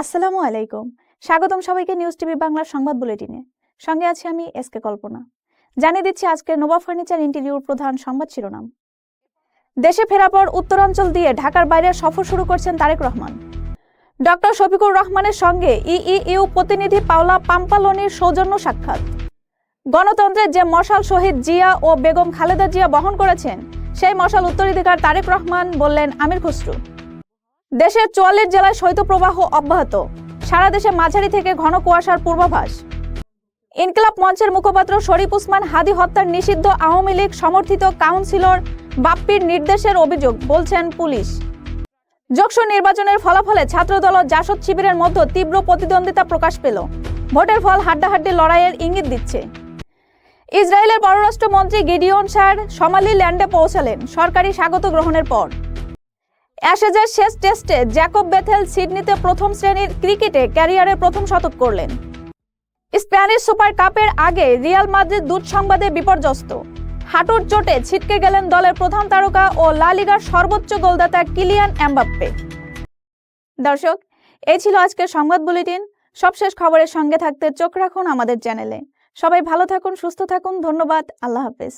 আসসালামু আলাইকুম। স্বাগতম সবাইকে নিউজ টিভি বাংলার সংবাদ বুলেটিনে। সঙ্গে আছি আমি এস কে কল্পনা। জানিয়ে দিচ্ছি আজকের নোভা ফার্নিচার ইন্টেরিয়র প্রধান সংবাদ শিরোনাম। দেশে ফেরার পর উত্তরাঞ্চল দিয়ে ঢাকার বাইরে সফর শুরু করছেন তারেক রহমান। ডক্টর শফিকুর রহমানের সঙ্গে ইইউ প্রতিনিধি পাওলা পাম্পালনির সৌজন্য সাক্ষাৎ। গণতন্ত্রের যে মশাল শহীদ জিয়া ও বেগম খালেদা জিয়া বহন করেছেন, সেই মশাল উত্তরাধিকার তারেক রহমান বললেন আমির খসরু। দেশের চুয়াল্লিশ জেলায় শৈত্যপ্রবাহ অব্যাহত। সারা দেশে মাঝারি থেকে ঘন কুয়াশার পূর্বাভাস। ইনকিলাব মঞ্চের মুখপাত্র শরীফ উসমান হাদি হত্যার নিষিদ্ধ আওয়ামী লীগ সমর্থিত কাউন্সিলর বাপ্পির নির্দেশের অভিযোগ, বলছেন পুলিশ। যোগসু নির্বাচনের ফলাফলে ছাত্রদল ও জাসদ শিবিরের মধ্যে তীব্র প্রতিদ্বন্দ্বিতা প্রকাশ পেল। ভোটের ফল হাড্ডাহাড্ডি লড়াইয়ের ইঙ্গিত দিচ্ছে। ইসরায়েলের পররাষ্ট্রমন্ত্রী গিডিওন শার সমালি ল্যান্ডে পৌঁছালেন। সরকারি স্বাগত গ্রহণের পর। অ্যাশেজের শেষ টেস্টে জ্যাকব বেথেল সিডনিতে প্রথম শ্রেণির ক্রিকেটে ক্যারিয়ারে প্রথম শতক করলেন। স্প্যানিশ সুপার কাপের আগে রিয়াল মাদ্রিদ দূত সংবাদে বিপর্যস্ত। হাঁটুর চোটে ছিটকে গেলেন দলের প্রধান তারকা ও লা লিগার সর্বোচ্চ গোলদাতা কিলিয়ান এমবাপ্পে। দর্শক, এই ছিল আজকের সংবাদ বুলেটিন। সবশেষ খবরের সঙ্গে থাকতে চোখ রাখুন আমাদের চ্যানেলে। সবাই ভালো থাকুন, সুস্থ থাকুন, ধন্যবাদ, আল্লাহ হাফেজ।